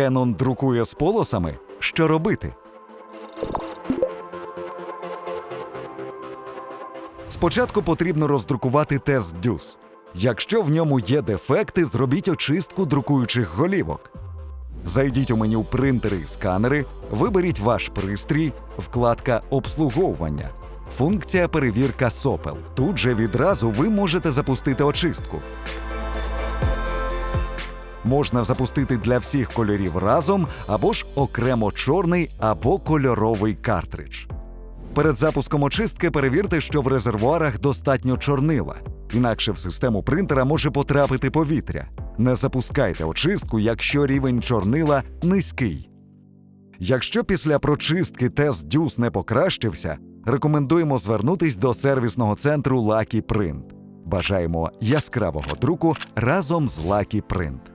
Canon друкує з полосами, що робити? Спочатку потрібно роздрукувати тест DUS. Якщо в ньому є дефекти, зробіть очистку друкуючих голівок. Зайдіть у меню Принтери і сканери, виберіть ваш пристрій, вкладка Обслуговування, функція перевірка сопел. Тут же відразу ви можете запустити очистку. Можна запустити для всіх кольорів разом або ж окремо чорний або кольоровий картридж. Перед запуском очистки перевірте, що в резервуарах достатньо чорнила, інакше в систему принтера може потрапити повітря. Не запускайте очистку, якщо рівень чорнила низький. Якщо після прочистки тест дюс не покращився, рекомендуємо звернутись до сервісного центру Lucky Print. Бажаємо яскравого друку разом з Lucky Print.